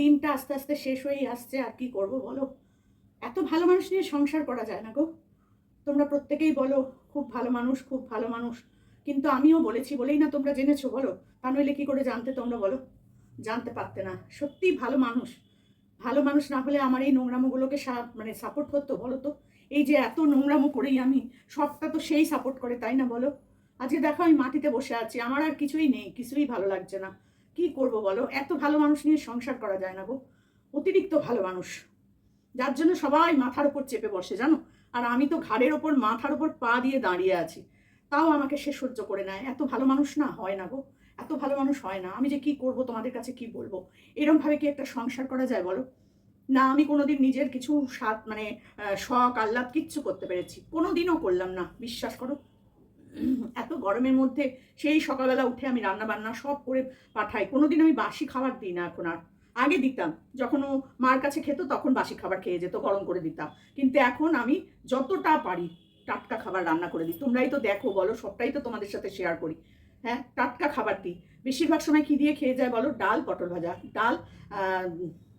দিনটা আস্তে আস্তে শেষ হয়েই আসছে, আর কি করব বলো? এত ভালো মানুষ নিয়ে সংসার করা যায় না গো। তোমরা প্রত্যেকেই বলো, খুব ভালো মানুষ, খুব ভালো মানুষ। কিন্তু আমিও বলেছি, বলেই না তোমরা জেনেছো, বলো? তা নইলে কি করে জানতে তোমরা বলো? জানতে পারতে না। সত্যি ভালো মানুষ। ভালো মানুষ না হলে আমার এই নোংরামোগুলোকে মানে সাপোর্ট করতো, বলো তো? এই যে এত নোংরামো করেই আমি, সবটা তো সেই সাপোর্ট করে, তাই না বলো? আজকে দেখো আমি মাটিতে বসে আছি, আমার আর কিছুই নেই, কিছুই ভালো লাগছে না। কি করব বলো? এত ভালো মানুষ নিয়ে সংসার করা যায় না গো। অতিরিক্ত ভালো মানুষ। যার জন্য সবাই মাথার ওপর চেপে বসে, জানো? আর আমি তো ঘাড়ের ওপর, মাথার ওপর পা দিয়ে দাঁড়িয়ে আছি। তাও আমাকে সে সহ্য করে নেয়। এত ভালো মানুষ না হয় না গো। এত ভালো মানুষ হয় না। আমি যে কি করব, তোমাদের কাছে কি বলব? এরমভাবে কি একটা সংসার করা যায় বলো? না, আমি কোনোদিন নিজের কিছু স্বাদ মানে শখ, আহ্লাদ কিচ্ছু করতে পেরেছি। কোনোদিনও করলাম না, বিশ্বাস করো। এত গরমের মধ্যে সেই সকালবেলা উঠে আমি রান্না বান্না সব করে পাঠাই। কোনোদিন আমি বাসি খাবার দিই না এখন আর। আগে দিতাম, যখন ও মার কাছে খেত তখন বাসি খাবার খেয়ে যেত, গরম করে দিতাম। কিন্তু এখন আমি যতটা পারি টাটকা খাবার রান্না করে দিই। তোমরাই তো দেখো, বলো, সবটাই তো তোমাদের সাথে শেয়ার করি। হ্যাঁ টাটকা খাবার দিই। বেশিরভাগ সময় কি দিয়ে খেয়ে যায় বলো? ডাল, পটল ভাজা। ডাল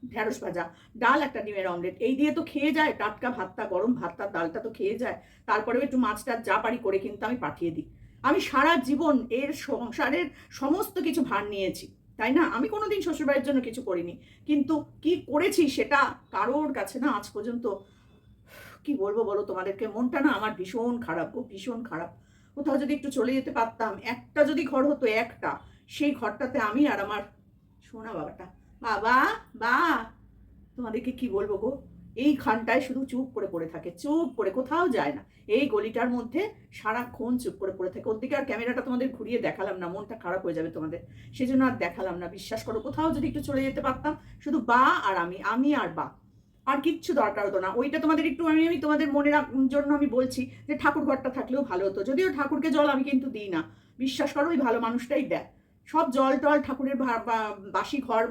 ঢেঁড়স ভাজা, ডাল একটা ডিমের অমলেট, এই দিয়ে তো খেয়ে যায়, টাটকা ভাতটা, গরম ভাতটা, ডালটা তো খেয়ে যায়। তারপরেও একটু মাছটা যা পারি করে কিন্তু আমি পাঠিয়ে দিই। আমি সারা জীবন এর সংসারের সমস্ত কিছু ভার নিয়েছি, তাই না? আমি কোনোদিন শ্বশুরবাড়ির জন্য কিছু করিনি। কিন্তু কি করেছি সেটা কারোর কাছে না আজ পর্যন্ত, কি বলব বলো তোমাদেরকে? মনটা না আমার ভীষণ খারাপ গো, ভীষণ খারাপ। কোথাও যদি একটু চলে যেতে পারতাম, একটা যদি ঘর হতো একটা, সেই ঘরটাতে আমি আর আমার শোনা বাবাটা বাবা, বা। তোমাদেরকে কি বলব গো? এই খানটায় শুধু চুপ করে পড়ে থাকে, চুপ করে, কোথাও যায় না। এই গলিটার মধ্যে সারাক্ষণ চুপ করে পড়ে থাকে। ওর দিকে আর ক্যামেরাটা তোমাদের ঘুরিয়ে দেখালাম না, মনটা খারাপ হয়ে যাবে তোমাদের। সেজন্য আর দেখালাম না, বিশ্বাস করো, কোথাও যদি একটু চলে যেতে পারতাম, শুধু বা আর আমি আমি আর বা। আর কিচ্ছু দরকার হতো না। ওইটা তোমাদের একটু আমি আমি তোমাদের মনে রাখ- জন্য আমি বলছি যে ঠাকুর ঘরটা থাকলেও ভালো হতো। যদিও ঠাকুরকে জল আমি কিন্তু দিই না। বিশ্বাস করো, ওই ভালো মানুষটাই দেয়। সব জল টল ঠাকুরের বাসি ঘর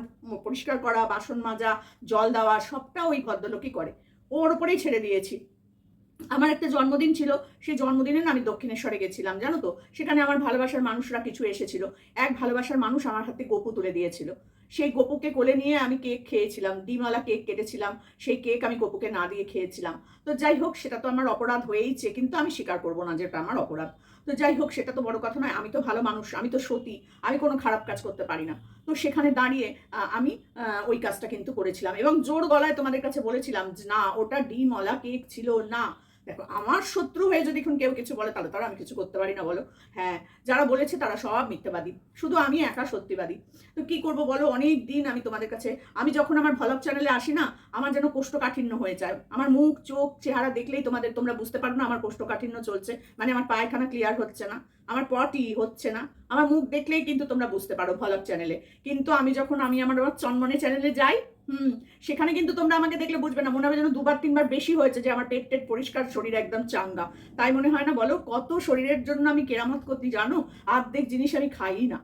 পরিষ্কার করা, বাসন মাজা, জল দেওয়া, সবটা ওই ভদ্রলোকই করে। ওর ওপরেই ছেড়ে দিয়েছি। আমার একটা জন্মদিন ছিল, সেই জন্মদিনে আমি দক্ষিণেশ্বরে গেছিলাম, জানো তো? সেখানে আমার ভালোবাসার মানুষরা কিছু এসেছিল। এক ভালোবাসার মানুষ আমার হাতে গোপু তুলে দিয়েছিল। সেই গোপুকে কোলে নিয়ে আমি কেক খেয়েছিলাম, ডিমওয়ালা কেক কেটেছিলাম, সেই কেক আমি গোপুকে না দিয়ে খেয়েছিলাম। তো যাই হোক, সেটা তো আমার অপরাধ হয়েইছে, কিন্তু আমি স্বীকার করব না যেটা আমার অপরাধ। তো যাই হোক, সেটা তো বড় কথা নয়। আমি তো ভালো মানুষ, আমি তো সতী, আমি কোনো খারাপ কাজ করতে পারি না। তো সেখানে দাঁড়িয়ে আমি ওই কাজটা কিন্তু করেছিলাম। এবং জোর গলায় তোমাদের কাছে বলেছিলাম না, ওটা ডিমওয়ালা কেক ছিল না। দেখো, আমার শত্রু হয়ে যদি এখন কেউ কিছু বলে, তাহলে তারা আমি কিছু করতে পারি না, বলো। হ্যাঁ যারা বলেছে তারা সব মিথ্যাবাদী। শুধু আমি একা সত্যিবাদী। তো কি করব বলো? অনেক দিন আমি তোমাদের কাছে, আমি যখন আমার ভলক চ্যানেলে আসি না, আমার যেন কোষ্ঠকাঠিন্য হয়ে যায়। আমার মুখ, চোখ, চেহারা দেখলেই তোমাদের, তোমরা বুঝতে পারো না, আমার কোষ্ঠকাঠিন্য চলছে। মানে আমার পায়খানা ক্লিয়ার হচ্ছে না, আমার পটি হচ্ছে না। আমার মুখ দেখলেই কিন্তু তোমরা বুঝতে পারো ভলক চ্যানেলে কিন্তু আমি যখন, আমি আমার চন্মনে চ্যানেলে যাই হুম, সেখানে কিন্তু তোমরা আমাকে দেখলে বুঝবে না। মনে হবে যেন দুবার, তিনবার বেশি হয়েছে যে আমার পেট টেট পরিষ্কার, শরীর একদম চাঙ্গা। তাই মনে হয় না বলো, কত শরীরের জন্য আমি কেরামত করতে জানো? আর্ধেক জিনিস আমি খাই না।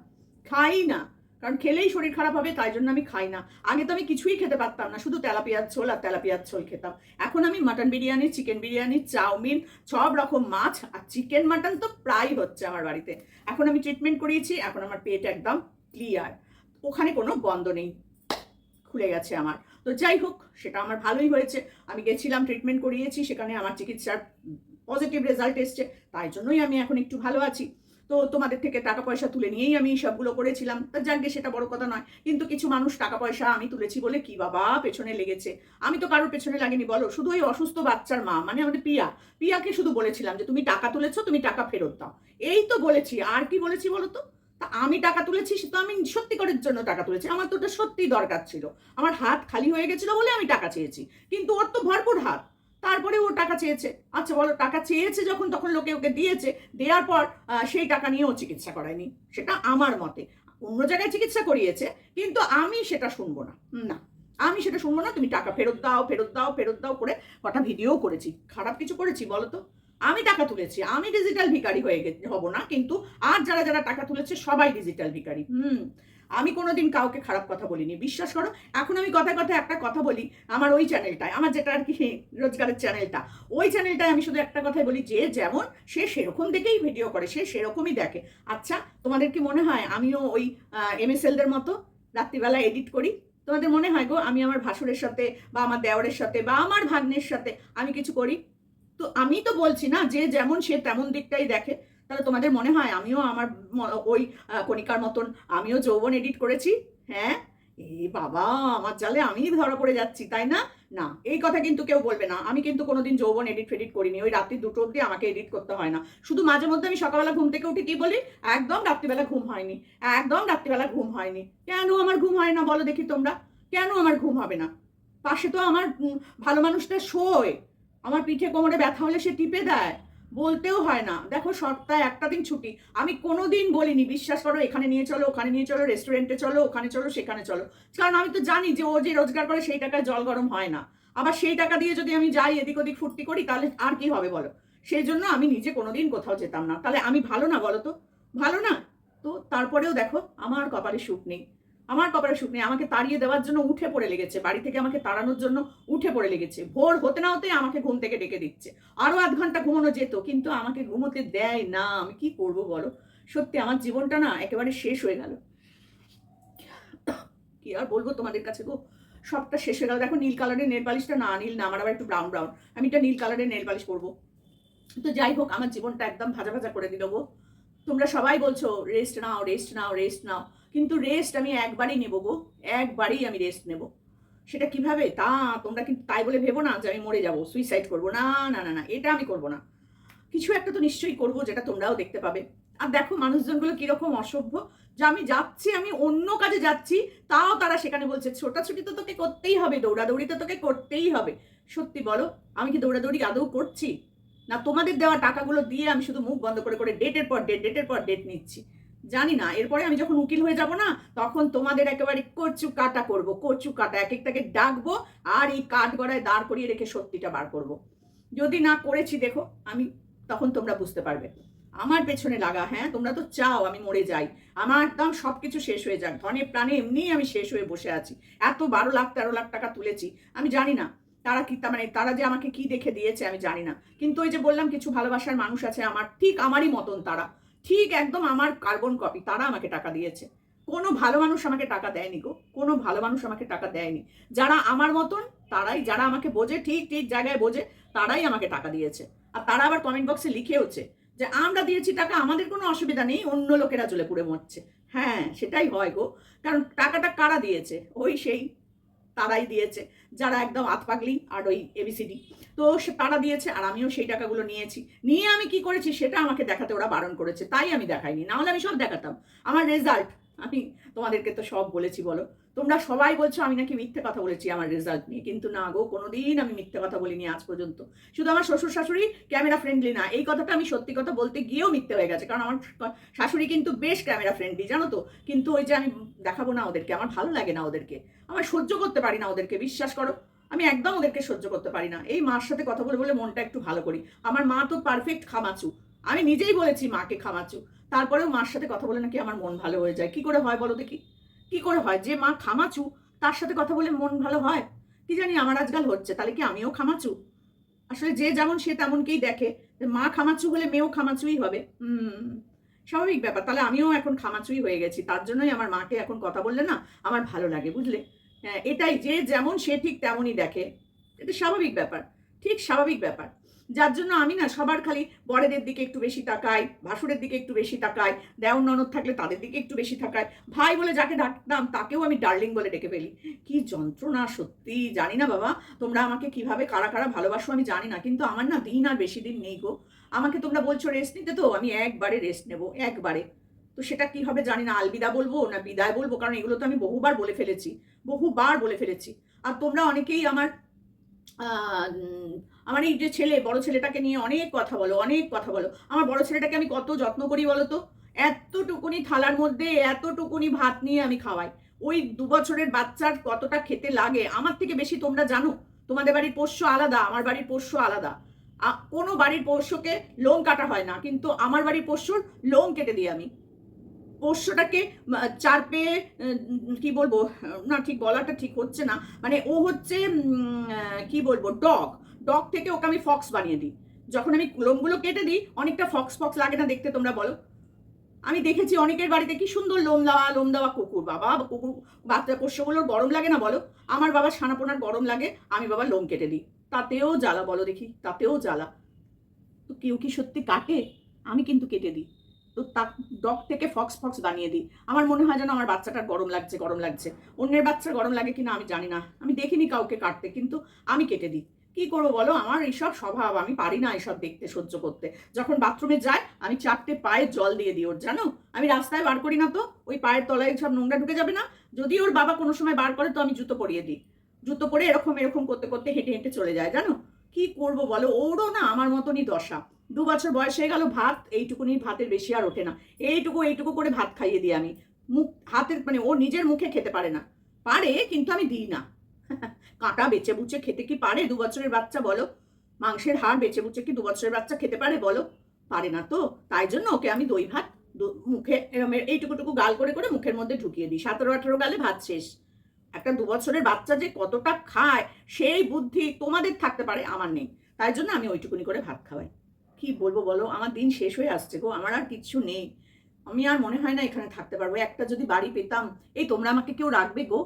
খাই না। কারণ খেলেই শরীর খারাপ হবে, তাই জন্য আমি খাই না। আগে তো আমি কিছুই খেতে পারতাম না, শুধু তেলাপিয়ার ঝোল আর তেলাপিয়ার ঝোল খেতাম। এখন আমি mutton biryani, chicken biryani, chowmein, সব রকম মাছ আর চিকেন মাটন তো প্রায় হচ্ছে আমার বাড়িতে। এখন আমি ট্রিটমেন্ট করিয়েছি, এখন আমার পেট একদম ক্লিয়ার ওখানে কোনো বন্ধ নেই। খুলে গেছে আমার। তো যাই হোক, সেটা আমার ভালোই হয়েছে। আমি গেছিলাম ট্রিটমেন্ট করিয়েছি, সেখানে আমার চিকিৎসার পজিটিভ রেজাল্ট এসছে, তাই জন্যই আমি এখন একটু ভালো আছি। তো তোমাদের থেকে টাকা পয়সা তুলে নিয়েই আমি সবগুলো করেছিলাম। তা যাকে সেটা বড় কথা নয়। কিন্তু কিছু মানুষ টাকা পয়সা আমি তুলেছি বলে কি বাবা, পেছনে লেগেছে। আমি তো কারোর পেছনে লাগেনি, বলো। শুধু ওই অসুস্থ বাচ্চার মা মানে আমাদের পিয়া। পিয়াকে শুধু বলেছিলাম যে, তুমি টাকা তুলেছো, তুমি টাকা ফেরত দাও। এই তো বলেছি। আর কি বলেছি বলো তো? তা আমি টাকা তুলেছি, সে তো আমি সত্যি করার জন্য টাকা তুলেছি। আমার তো ওটা সত্যি দরকার ছিল। আমার হাত খালি হয়ে গেছিল বলে আমি টাকা চেয়েছি। কিন্তু ওর তো ভরপুর হাত। তারপরে ও টাকা চেয়েছে। আচ্ছা বলো, টাকা চেয়েছে যখন, তখন লোকে ওকে দিয়েছে। দেওয়ার পর সেই টাকা নিয়ে ও চিকিৎসা করায়নি। সেটা আমার মতে। অন্য জায়গায় চিকিৎসা করিয়েছে, কিন্তু আমি সেটা শুনব না। না, আমি সেটা শুনব না। তুমি টাকা ফেরত দাও ফেরত দাও ফেরত দাও করে কটা ভিডিও করেছি। খারাপ কিছু করেছি বলো তো? আমি টাকা তুলেছি, আমি ডিজিটাল ভিখারি হয়ে হব না, কিন্তু আর যারা যারা টাকা তুলেছে সবাই ডিজিটাল ভিখারি। হুম, আমি কোনোদিন কাউকে খারাপ কথা বলিনি, বিশ্বাস করো, এখন আমি কথায় কথায় একটা কথা বলি আমার ওই চ্যানেলটায় আমার যেটা আর কি রোজগারের চ্যানেলটা ওই চ্যানেলটায় আমি শুধু একটা কথাই বলি, যে যেমন সে সেরকম দেখেই ভিডিও করে, সে সেরকমই দেখে। আচ্ছা তোমাদের কি মনে হয় আমিও ওই এমএসএলদের মতো রাত্রিবেলা এডিট করি? তোমাদের মনে হয় গো, আমি আমার ভাসুরের সাথে বা আমার দেওরের সাথে বা আমার ভাগ্নের সাথে আমি কিছু করি? তো আমি তো বলছি না যে যেমন সে তেমন দিকটাই দেখে। তাহলে তোমাদের মনে হয় আমিও আমার ওই কণিকার মতন আমিও যৌবন এডিট করেছি? হ্যাঁ? এ বাবা, আমার জালে আমি ধরা পড়ে যাচ্ছি, তাই না? না, এই কথা কিন্তু কেউ বলবে না। আমি কিন্তু কোনোদিন যৌবন এডিট ফেডিট করিনি। ওই রাত্রি দুটো অবধি আমাকে এডিট করতে হয় না। শুধু মাঝে মধ্যে আমি সকালবেলা ঘুম থেকে উঠে কি বলি? একদম রাত্রিবেলা ঘুম হয়নি। একদম রাত্রিবেলা ঘুম হয়নি। কেন আমার ঘুম হয় না বলো দেখি তোমরা? কেন আমার ঘুম হবে না? পাশে তো আমার ভালো মানুষটা শোয়। আমার পিঠে কোমরে ব্যথা হলে সে টিপে দেয়। বলতেও হয় না। দেখো সপ্তাহে একটা দিন ছুটি। আমি কোনো দিন বলিনি, বিশ্বাস করো, এখানে নিয়ে চলো, ওখানে নিয়ে চলো রেস্টুরেন্টে চলো, ওখানে চলো, সেখানে চলো। কারণ আমি তো জানি যে ও যে রোজগার করে সেই টাকায় জল গরম হয় না। আবার সেই টাকা দিয়ে যদি আমি যাই এদিক ওদিক ফুর্তি করি, তাহলে আর কি হবে বলো? সেই জন্য আমি নিজে কোনোদিন কোথাও যেতাম না। তাহলে আমি ভালো না বলো তো? ভালো না? তো তারপরেও দেখো, আমার কপালে সুখ নেই। আমার কপালে সুখ নেই, আমাকে তাড়িয়ে দেওয়ার জন্য উঠে পড়ে লেগেছে, বাড়ি থেকে আমাকে তাড়ানোর জন্য উঠে পড়ে লেগেছে, ভোর হতে না হতেই আমাকে ঘুম থেকে ডেকে দিচ্ছে আরও আধ ঘণ্টা ঘুমানো যেত, কিন্তু আমাকে ঘুমোতে দেয় না, আমি কি করব বলো? সত্যি আমার জীবনটা না একেবারে শেষ হয়ে গেল। কি আর বলব তোমাদের কাছে গো? সবটা শেষ হয়ে গেল। দেখো, নীল কালারের নেল পালিশটা না নীল না, আমার আবার একটু ব্রাউন ব্রাউন আমি একটা নীল কালারের নেল পালিশ করব। তো যাই হোক, আমার জীবনটা একদম ভাজা ভাজা করে দিল গো। তোমরা সবাই বলছো রেস্ট নাও রেস্ট নাও রেস্ট নাও। কিন্তু রেস্ট আমি একবারই নেব গো, একবারই আমি রেস্ট নেব। সেটা কীভাবে? তা তোমরা কিন্তু তাই বলে ভেবো না যে আমি মরে যাব সুইসাইড করব। না না না না, এটা আমি করব না। কিছু একটা তো নিশ্চয়ই করব, যেটা তোমরাও দেখতে পাবে। আর দেখো মানুষজনগুলো কীরকম অসভ্য, যে আমি যাচ্ছি, আমি অন্য কাজে যাচ্ছি, তাও তারা সেখানে বলছে, ছোটাছুটি তো তোকে করতেই হবে, দৌড়াদৌড়ি তো তোকে করতেই হবে। সত্যি বলো, আমি কি দৌড়াদৌড়ি আদৌ করছি? না তোমাদের দেওয়া টাকাগুলো দিয়ে আমি শুধু মুখ বন্ধ করে করে ডেটের পর ডেট ডেটের পর ডেট নিচ্ছি। জানি না, এরপরে আমি যখন উকিল হয়ে যাব না, তখন তোমাদের একেবারে কচু কাটা করব কচু কাটা এক একটাকে ডাকবো আর এই কাঠ গড়ায় দাঁড় করিয়ে রেখে সত্যিটা বার করব। যদি না করেছি দেখো, আমি, তখন তোমরা বুঝতে পারবে। আমার পেছনে লাগা হ্যাঁ তোমরা তো চাও আমি মরে যাই। আমার একদম সব কিছু শেষ হয়ে যাক, ধনে প্রাণে এমনিই আমি শেষ হয়ে বসে আছি। এত বারো লাখ, তেরো লাখ টাকা তুলেছি, আমি জানি না তারা কি মানে তারা যে আমাকে কি দেখে দিয়েছে আমি জানি না। কিন্তু ওই যে বললাম, কিছু ভালোবাসার মানুষ আছে আমার, ঠিক আমারই মতন তারা। ঠিক একদম আমার কার্বন কপি তারা আমাকে টাকা দিয়েছে। কোনো ভালো মানুষ আমাকে টাকা দেয়নি গো, কোনো ভালো মানুষ আমাকে টাকা দেয়নি। যারা আমার মতন, তারাই, যারা আমাকে বোঝে, ঠিক ঠিক জায়গায় বোঝে, তারাই আমাকে টাকা দিয়েছে। আর তারা আবার কমেন্ট বক্সে লিখেওছে যে, আমরা দিয়েছি টাকা, আমাদের কোনো অসুবিধা নেই, অন্য লোকেরা চলে পুড়ে মরছে। হ্যাঁ সেটাই হয় গো। কারণ টাকাটা কারা দিয়েছে? ওই সেই তারাই দিয়েছে, যারা একদম হাত পাগলি আর ওই এবিসিডি তো সে তারা দিয়েছে আর আমিও সেই টাকাগুলো নিয়েছি। নিয়ে আমি কি করেছি সেটা আমাকে দেখাতে ওরা বারণ করেছে, তাই আমি দেখাইনি। নাহলে আমি সব দেখাতাম। আমার রেজাল্ট আমি তোমাদেরকে তো সব বলেছি বলো। তোমরা সবাই বলছো আমি নাকি মিথ্যে কথা বলেছি আমার রেজাল্ট নিয়ে। কিন্তু না গো, কোনোদিন আমি মিথ্যে কথা বলিনি আজ পর্যন্ত। শুধু আমার শ্বশুর শাশুড়ি ক্যামেরা ফ্রেন্ডলি না। এই কথাটা আমি সত্যি কথা বলতে গিয়েও মিথ্যে হয়ে গেছে। কারণ আমার শাশুড়ি কিন্তু বেশ ক্যামেরা ফ্রেন্ডলি জানো তো? কিন্তু ওই যে আমি দেখাবো না ওদেরকে, আমার ভালো লাগে না ওদেরকে। আমার সহ্য করতে পারি না ওদেরকে, বিশ্বাস করো। আমি একদম ওদেরকে সহ্য করতে পারি না। এই মার সাথে কথা বলে বলে মনটা একটু ভালো করি। আমার মা তো পারফেক্ট খামাচু। আমি নিজেই বলেছি মাকে খামাচু। তারপরেও মার সাথে কথা বলে নাকি আমার মন ভালো হয়ে যায়। কি করে হয় বলো দেখি? কি করে হয়? যে মা খামাচু, তার সাথে কথা বলে মন ভালো হয়? কি জানি আমার আজকাল হচ্ছে, তাহলে কি আমিও খামাচু? আসলে যে যেমন সে তেমনকেই দেখে। মা খামাচু হলে মেয়েও খামাচুই হবে। হুম, স্বাভাবিক ব্যাপার। তাহলে আমিও এখন খামাচুই হয়ে গেছি। তার জন্যই আমার মাকে এখন কথা বললে না, আমার ভালো লাগে, বুঝলে? এটাই যে যেমন সে ঠিক তেমনই দেখে। এটা স্বাভাবিক ব্যাপার, ঠিক স্বাভাবিক ব্যাপার। যার জন্য আমি না সবার খালি বড়দের দিকে একটু বেশি তাকাই, ভাসুরের দিকে একটু বেশি তাকাই, দেওর ননদ থাকলে তাদের দিকে একটু বেশি তাকাই। ভাই বলে যাকে ডাকতাম তাকেও আমি ডার্লিং বলে ডেকে ফেলি। কি যন্ত্রণা সত্যি, জানি না বাবা, তোমরা আমাকে কীভাবে কারা কারা ভালোবাসো আমি জানি না, কিন্তু আমার না দিন আর বেশি দিন নেই গো। আমাকে তোমরা বলছো রেস্ট নিতে, তো আমি একবারে রেস্ট নেব, একবারে। তো সেটা কি হবে জানি না, আলবিদা বলব না বিদায় বলব? কারণ এগুলো তো আমি বহুবার বলে ফেলেছি, বহুবার বলে ফেলেছি। আর তোমরা অনেকেই আমার আমার এই যে ছেলে, বড় ছেলেটাকে নিয়ে অনেক কথা বলো, অনেক কথা বলো। আমার বড় ছেলেটাকে আমি কত যত্ন করি বলো তো? এতটুকুনি থালার মধ্যে এতটুকুনি ভাত নিয়ে আমি খাওয়াই। ওই দু বছরের বাচ্চার কতটা খেতে লাগে, আমার থেকে বেশি তোমরা জানো? তোমাদের বাড়ির পোষ্য আলাদা, আমার বাড়ির পোষ্য আলাদা। কোনো বাড়ির পোষ্যকে লোম কাটা হয় না, কিন্তু আমার বাড়ির পোষ্যর লোম কেটে দিই আমি। পোষ্যটাকে চার পেয়ে কি বলব, না ঠিক বলাটা ঠিক হচ্ছে না মানে ও হচ্ছে কি বলব, ডগ। ডগ থেকে ওকে আমি ফক্স বানিয়ে দিই। যখন আমি লোমগুলো কেটে দিই, অনেকটা ফক্স ফক্স লাগে না দেখতে তোমরা বলো। আমি দেখেছি অনেকের বাড়িতে কি সুন্দর লোম দেওয়া লোম দেওয়া কুকুর। বাবা, কুকুর, বাচ্চা পোষ্যগুলোর গরম লাগে না বলো? আমার বাবা সানাপোনার গরম লাগে, আমি বাবা লোম কেটে দিই। তাতেও জ্বালা বলো দেখি, তাতেও জ্বালা। তো কেউ কি সত্যি কাটে? আমি কিন্তু কেটে দিই। তো তার ডগ থেকে ফক্স ফক্স বানিয়ে দিই। আমার মনে হয় যেন আমার বাচ্চাটার গরম লাগছে গরম লাগছে। অন্যের বাচ্চার গরম লাগে কিনা আমি জানি না। আমি দেখিনি কাউকে কাটতে, কিন্তু আমি কেটে দিই। কি করব বলো? আমার এইসব স্বভাব, আমি পারি না এইসব দেখতে, সহ্য করতে। যখন বাথরুমে যাই, আমি চারটে পায়ে জল দিয়ে দিই ওর, জানো? আমি রাস্তায় বার করি না তো? ওই পায়ের তলায় সব নোংরা ঢুকে যাবে না? যদি ওর বাবা কোনো সময় বার করে, তো আমি জুতো পরিয়ে দিই। জুতো পরে এরকম এরকম করতে করতে হেঁটে হেঁটে চলে যায়, জানো? কি করব বলো? ওরও না আমার মতনই দশা। দু বছর বয়স হয়ে গেল, ভাত এইটুকুনি, ভাতের বেশি আর ওঠে না। এইটুকু এইটুকু করে ভাত খাইয়ে দিই আমি। মুখ, হাতের মানে ও নিজের মুখে খেতে পারে না। পারে, কিন্তু আমি দিই না। কাঁটা বেচে বুচে খেতে কি পারে? দু বছরের বাচ্চা বলো। মাংসের হাড় বেচে বুচে কি দু বছরের বাচ্চা খেতে পারে বলো? পারে না তো। তাই জন্য ওকে আমি দই ভাত মুখে এরম এইটুকুটুকু গাল করে করে মুখের মধ্যে ঢুকিয়ে দিই। সতেরো, আঠেরো গালে ভাত শেষ। একটা দু বছরের বাচ্চা যে কতটা খায়, সেই বুদ্ধি তোমাদের থাকতে পারে, আমার নেই। তাই জন্য আমি ওইটুকুনি করে ভাত খাওয়াই। কি বলব বলো? আমার দিন শেষ হয়ে আসছে গো, আমার আর কিচ্ছু নেই। আমি আর মনে হয় না এখানে থাকতে পারব। একটা যদি বাড়ি পেতাম, এই তোমরা আমাকে কেউ রাখবে গো?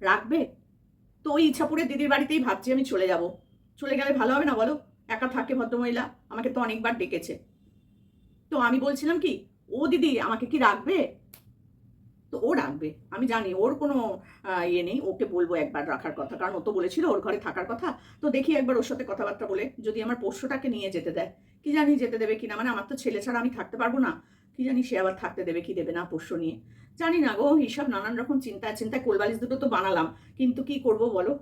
রাখবে? তো ওই ইচ্ছাপুরের দিদির বাড়িতেই ভাবছি আমি চলে যাব। চলে গেলে ভালো হবে না বলো? একা থাকে ভদ্রমহিলা, আমাকে তো অনেকবার ডেকেছে। তো আমি বলছিলাম কি, ও দিদি, আমাকে কি রাখবে? তো ও রাখবে। আমি জানি ওর কোনো ইয়ে নেই। ওকে বলব একবার রাখার কথা। কারণ ও তো বলেছিল ওর ঘরে থাকার কথা। তো দেখি একবার ওর সাথে কথাবার্তা বলে, যদি আমার পোষ্যটাকে নিয়ে যেতে দেয়। কি জানি যেতে দেবে কিনা? মানে আমার তো ছেলে ছাড়া আমি থাকতে পারব না। কি জানি সে আবার থাকতে দেবে, কি দেবে না পোষ্য নিয়ে। জানি না গো, হিসাব নানান রকম চিন্তায় চিন্তায় কোলবালিশ দুটো তো বানালাম। কিন্তু কি করব বলো?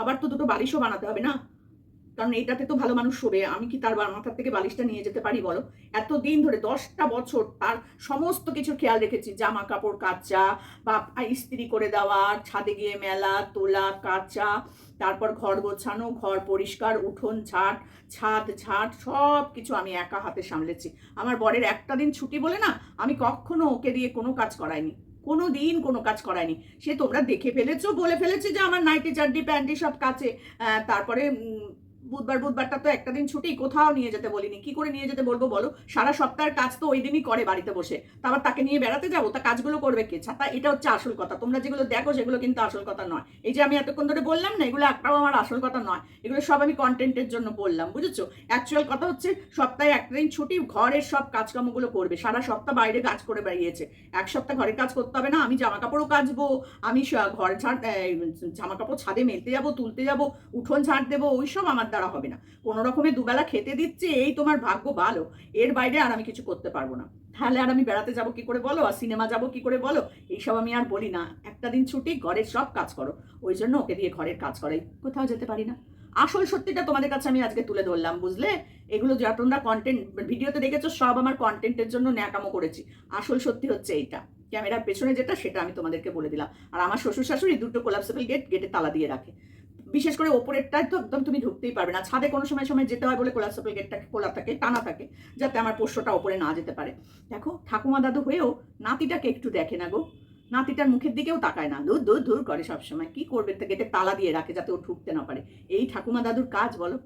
আবার তো দুটো বালিশও বানাতে হবে না? কারণ এইটাতে তো ভালো মানুষ শোবে আমি কি তার মাথার থেকে বালিশটা নিয়ে যেতে পারি বলো? এত দিন ধরে দশটা বছর তার সমস্ত কিছু খেয়াল রেখেছি, জামা কাপড় কাচা, বা ইস্ত্রি করে দেওয়া, ছাদে গিয়ে মেলা, তোলা, কাচা, তারপর ঘর গোছানো, ঘর পরিষ্কার, উঠোন ঝাট, ছাদ ঝাট সব কিছু আমি একা হাতে সামলেছি। আমার বরের একটা দিন ছুটি বলে না, আমি কখনো ওকে দিয়ে কোনো কাজ করাইনি, কোনো দিন কোনো কাজ করায়নি সে তোমরা দেখে ফেলেছো, বলে ফেলেছে যে আমার নাইটি চাড্ডি, প্যান্টি সব কাছে তারপরে বুধবার, বুধবারটা তো একটা দিন ছুটি, কোথাও নিয়ে যেতে বলিনি। কি করে নিয়ে যেতে বলব বলো? সারা সপ্তাহের কাজ তো ওই দিনই করে বাড়িতে বসে। তারপর তাকে নিয়ে বেড়াতে যাব? তা কাজগুলো করবে কে? ছাতা এটা হচ্ছে আসল কথা। তোমরা যেগুলো দেখো, সেগুলো কিন্তু আসল কথা নয়। এই যে আমি এতক্ষণ ধরে বললাম না, এগুলো একটাও আমার আসল কথা নয়। এগুলো সব আমি কন্টেন্টের জন্য বললাম, বুঝেছ? অ্যাকচুয়াল কথা হচ্ছে, সপ্তাহে একটা দিন ছুটি, ঘরের সব কাজকর্মগুলো করবে। সারা সপ্তাহ বাইরে কাজ করে বেরিয়েছে এক সপ্তাহ ঘরের কাজ করতে হবে না, আমি জামা কাপড়ও কাচবো, আমি ঘর ঝাড় জামা কাপড় ছাদে মেলতে যাব, তুলতে যাব, উঠোন ঝাড় দেবো ওই সব আমার দ্বারা হবে না। কোনো রকমে দুবেলা খেতে দিচ্ছে, এই তোমার ভাগ্য ভালো। এর বাইরে আর আমি কিছু করতে পারব না। তাহলে আর আমি বেড়াতে যাব কি করে বলো? আর সিনেমা যাব কি করে বলো? এইসব আমি আর বলি না। একটা দিন ছুটি, ঘরের সব কাজ করো। ওই জন্য ওকে দিয়ে ঘরের কাজ করাই। কোথাও যেতে পারি না। আসল সত্যিটা তোমাদের কাছে আমি আজকে তুলে ধরলাম, বুঝলে? এগুলো যা তোমরা কন্টেন্ট ভিডিওতে দেখেছ, সব আমার কন্টেন্টের জন্য ন্যাকামো করেছি। আসল সত্যি হচ্ছে এইটা। ক্যামেরার পেছনে যেটা, সেটা আমি তোমাদেরকে বলে দিলাম। আর আমার শ্বশুর শাশুড়ি দুটো কোলাপসেবল গেট গেটে তালা দিয়ে রাখে। বিশেষ করে ওপরেরটায় তো একদম তুমি ঢুকতেই পারবে না। ছাদে কোনো সময় সময় যেতে হয় বলে কোলাপসেবল গেটটাকে খোলা থাকে, টানা থাকে, যাতে আমার পোষ্যটা ওপরে না যেতে পারে। দেখো, ঠাকুমা দাদু হয়েও নাতিটাকে একটু দেখে না গো। নাতিটার মুখের দিকেও তাকায় না। দূর দূর দূর করে সবসময়। কি করবে? তা গেটে তালা দিয়ে রাখে যাতে ও ঢুকতে না পারে। এই ঠাকুমা দাদুর কাজ বলো।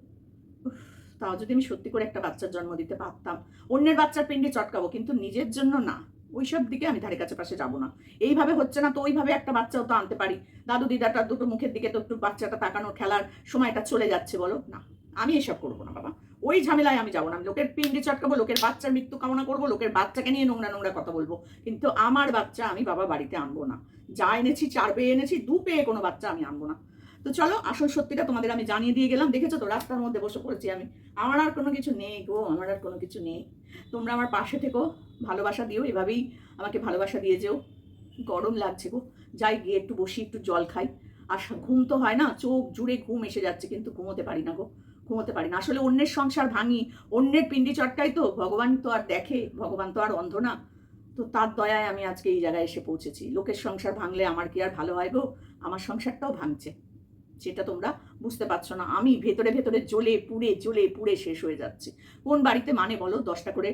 তাও যদি আমি সত্যি করে একটা বাচ্চার জন্ম দিতে পারতাম। অন্যের বাচ্চার পিণ্ডে চটকাবো, কিন্তু নিজের জন্য না। ওইসব দিকে আমি ধারে কাছে পাশে যাব না। এইভাবে হচ্ছে না তো, ওইভাবে একটা বাচ্চাও তো আনতে পারি। দাদু দিদাটার দুটো মুখের দিকে তো একটু বাচ্চাটা তাকানোর খেলার সময়টা চলে যাচ্ছে বলো। না, আমি এসব করব না বাবা। ওই ঝামেলায় আমি যাব না। আমি লোকের পিণ্ডে চটকাবো, লোকের বাচ্চার মৃত্যু কামনা করব, লোকের বাচ্চাকে নিয়ে নোংরা নোংরা কথা বলব। কিন্তু আমার বাচ্চা আমি বাবা বাড়িতে আনব না। যা এনেছি, চার পেয়ে এনেছি, দু পেয়ে কোনো বাচ্চা আমি আনব না। তো চলো, আসল সত্যিটা তোমাদের আমি জানিয়ে দিয়ে গেলাম। দেখেছ তো, রাস্তার মধ্যে বসে পড়েছি আমি। আমার আর কোনো কিছু নেই গো, আমার আর কোনো কিছু নেই। তোমরা আমার পাশে থেকো। ভালোবাসা দিও, এভাবেই আমাকে ভালোবাসা দিয়ে যেও। গরম লাগছে গো। যাই গিয়ে একটু বসি, একটু জল খাই। আর ঘুম তো হয় না, চোখ জুড়ে ঘুম এসে যাচ্ছে, কিন্তু ঘুমোতে পারি না গো। ঘুমোতে পারি না। আসলে অন্যের সংসার ভাঙি, অন্যের পিণ্ডি চটকাই তো, ভগবান তো আর দেখে, ভগবান তো আর অন্ধ না। তো তার দয়ায় আমি আজকে এই জায়গায় এসে পৌঁছেছি। লোকের সংসার ভাঙলে আমার কি আর ভালো হয় গো? আমার সংসারটাও ভাঙছে। সেটা তোমরা বুঝতে পারছ না। আমি ভেতরে ভেতরে জ্বলে পুড়ে জ্বলে পুড়ে শেষ হয়ে যাচ্ছে। কোন বাড়িতে মানে বলো? দশটা করে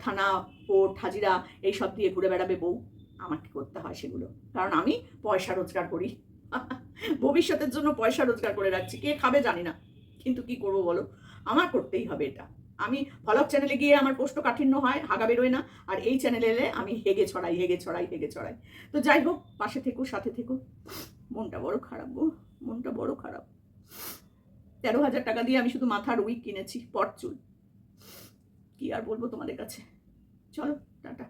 থানা কোর্ট, হাজিরা এইসব দিয়ে ঘুরে বেড়াবে বউ। আমাকে করতে হয় সেগুলো। কারণ আমি পয়সা রোজগার করি। ভবিষ্যতের জন্য পয়সা রোজগার করে রাখছি। কে খাবে জানি না। কিন্তু কি করব বলো? আমার করতেই হবে এটা। আমি ভলক চ্যানেলে গিয়ে আমার পোস্ট কাঠিন্য হয়, হাগা বেরোয় না। আর এই চ্যানেলে এলে আমি হেগে ছড়াই হেগে ছড়াই হেগে ছড়াই। তো যাই হোক, পাশে থেকো, সাথে থেকো। মনটা বড় খারাপ গো। মনটা বড় খারাপ। তেরো হাজার টাকা দিয়ে আমি শুধু মাথার উইক কিনেছি পট চুল কি আর বলব তোমাদের কাছে? চলো, টাটা।